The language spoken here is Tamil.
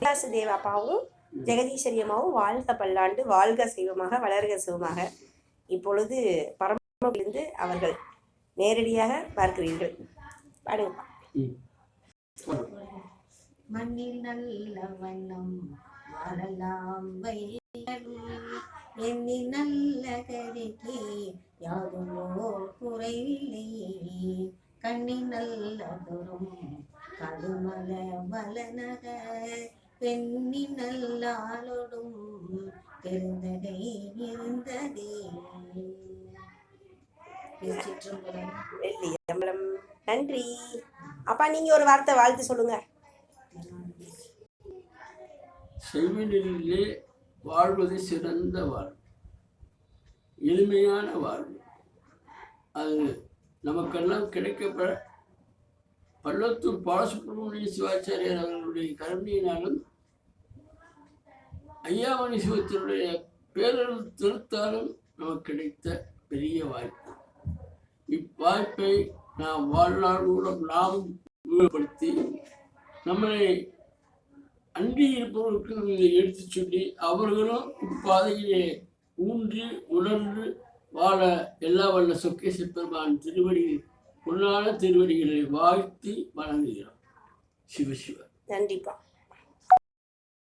விலாச தேவாப்பாவும் ஜெகதீஸ்வரி அம்மாவும் வாழ்க பல்லாண்டு வாழ்க செய்வமாக வளர்க சிவமாக இப்பொழுது பரமபிலிருந்து அவர்கள் நேரடியாக பார்க்கிறீர்கள். பாடுங்கப்பா. மண்ணில் நல்ல வண்ணம் வாழலாம் வைகளும் எண்ணி நல்ல கருக்கே யாதுமோ குறைவில்லை. கண்ணி நல்ல தோறும் கடுமல வளநக பெண்ணி நல்லாளொடும் பெருந்தகை இருந்ததே நன்றி. அப்பா நீங்க ஒரு வார்த்தை வாழ்த்து சொல்லுங்க. செவிலிலே வாழ்வது சிறந்த வாழ்வு. எளிமையான வாழ்வு. அது நமக்கெல்லாம் கிடைக்கப்பெற பள்ளத்தூர் பாலசுப்ரமணிய சிவாச்சாரியர் அவர்களுடைய கருணையினாலும் ஐயாமணி சிவத்தினுடைய பேரல் திருத்தாலும் நமக்கு கிடைத்த பெரிய வாய்ப்பு. இவ்வாய்ப்பை நாம் வாழ்நாள் மூலம் நாம் உபயோகப்படுத்தி நம்மளை அண்டி இருப்பவர்களுக்கு இதை எடுத்துச் சொல்லி அவர்களும் இப்பாதையிலே ஊன்றி உணர்ந்து வாழ எல்லா வல்ல சொக்கேச பெருமான் திருவடி பொன்னான திருவடிகளை வாழ்த்தி வணங்குகிறோம். சிவ சிவ. நன்றிப்பா